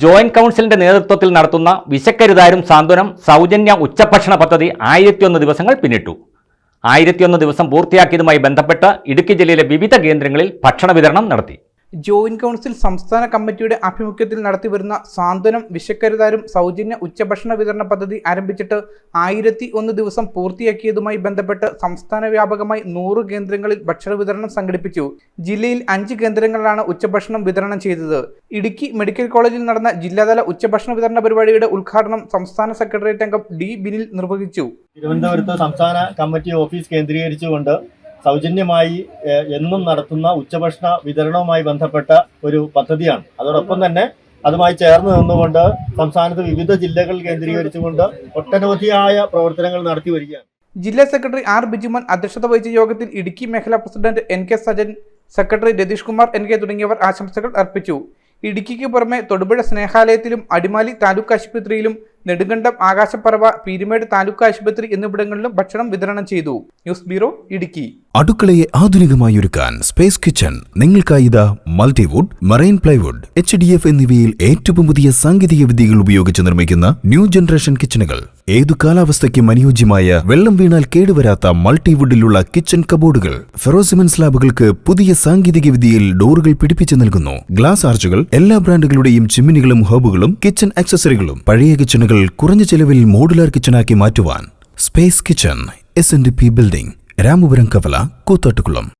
Joint കൗൺസിലിന്റെ നേതൃത്വത്തിൽ നടത്തുന്ന വിശക്കരുതാരും സാന്ത്വനം സൗജന്യ ഉച്ചഭക്ഷണ പദ്ധതി ആയിരത്തിയൊന്ന് ദിവസങ്ങൾ പിന്നിട്ടു. ആയിരത്തിയൊന്ന് ദിവസം പൂർത്തിയാക്കിയതുമായി ബന്ധപ്പെട്ട് ഇടുക്കി ജില്ലയിലെ വിവിധ കേന്ദ്രങ്ങളിൽ ഭക്ഷണ വിതരണം നടത്തി. ജോയിന്റ് കൗൺസിൽ സംസ്ഥാന കമ്മിറ്റിയുടെ ആഭിമുഖ്യത്തിൽ നടത്തിവരുന്ന സാന്ത്വനം വിശക്കരുതാരും സൗജന്യ ഉച്ചഭക്ഷണ വിതരണ പദ്ധതി ആരംഭിച്ചിട്ട് ആയിരത്തി ഒന്ന് ദിവസം പൂർത്തിയാക്കിയതുമായി ബന്ധപ്പെട്ട് സംസ്ഥാന വ്യാപകമായി നൂറ് കേന്ദ്രങ്ങളിൽ ഭക്ഷണ വിതരണം സംഘടിപ്പിച്ചു. ജില്ലയിൽ അഞ്ച് കേന്ദ്രങ്ങളിലാണ് ഉച്ചഭക്ഷണം വിതരണം ചെയ്തത്. ഇടുക്കി മെഡിക്കൽ കോളേജിൽ നടന്ന ജില്ലാതല ഉച്ചഭക്ഷണ വിതരണ പരിപാടിയുടെ ഉദ്ഘാടനം സംസ്ഥാന സെക്രട്ടേറിയറ്റ് അംഗം ഡി ബിനിൽ നിർവഹിച്ചു. തിരുവനന്തപുരത്ത് സംസ്ഥാന കമ്മിറ്റി ഓഫീസ് കേന്ദ്രീകരിച്ചുകൊണ്ട് സൗജന്യമായി എന്നും നടത്തുന്ന ഉച്ചഭക്ഷണ വിതരണവുമായി ബന്ധപ്പെട്ട ഒരു പദ്ധതിയാണ്. അതോടൊപ്പം തന്നെ അതുമായി ചേർന്ന് നിന്നുകൊണ്ട് സംസ്ഥാനത്ത് വിവിധ ജില്ലകൾ കേന്ദ്രീകരിച്ചുകൊണ്ട് ഒട്ടനവധിയായ പ്രവർത്തനങ്ങൾ നടത്തി വരികയാണ്. ജില്ലാ സെക്രട്ടറി ആർ ബിജുമൻ അധ്യക്ഷത വഹിച്ച യോഗത്തിൽ ഇടുക്കി മേഖലാ president N K Sajan secretary Ratheesh Kumar N K തുടങ്ങിയവർ ആശംസകൾ അർപ്പിച്ചു. ഇടുക്കിക്ക് പുറമെ തൊടുപുഴ സ്നേഹാലയത്തിലും അടിമാലി താലൂക്ക് ആശുപത്രിയിലും നെടുങ്കണ്ടം ആകാശപ്പറവ പീരുമേട് താലൂക്ക് ആശുപത്രി എന്നിവിടങ്ങളിലും ഭക്ഷണം വിതരണം ചെയ്തു. News bureau Idukki. അടുക്കളയെ ആധുനികമായി ഒരുക്കാൻ സ്പേസ് കിച്ചൺ നിങ്ങൾക്കായി ഇതാ multiwood marine plywood H D F എന്നിവയിൽ ഏറ്റവും പുതിയ സാങ്കേതിക വിദ്യകൾ ഉപയോഗിച്ച് നിർമ്മിക്കുന്ന ന്യൂ ജനറേഷൻ കിച്ചണുകൾ. ഏതു കാലാവസ്ഥയ്ക്കും അനുയോജ്യമായ വെള്ളം വീണാൽ കേടുവരാത്ത മൾട്ടിവുഡിലുള്ള കിച്ചൺ കബോർഡുകൾ. ഫെറോസിമൻ സ്ലാബുകൾക്ക് പുതിയ സാങ്കേതിക വിദ്യയിൽ ഡോറുകൾ പിടിപ്പിച്ചു നൽകുന്നു. ഗ്ലാസ് ആർച്ചുകൾ എല്ലാ ബ്രാൻഡുകളുടെയും ചിമ്മിനികളും ഹബുകളും കിച്ചൺ ആക്സസറികളും. പഴയ കിച്ചണുകൾ കുറഞ്ഞ ചെലവിൽ മോഡുലാർ കിച്ചണാക്കി മാറ്റുവാൻ space kitchen S N D P building Ramapuram കവല കൂത്താട്ടുകുളം.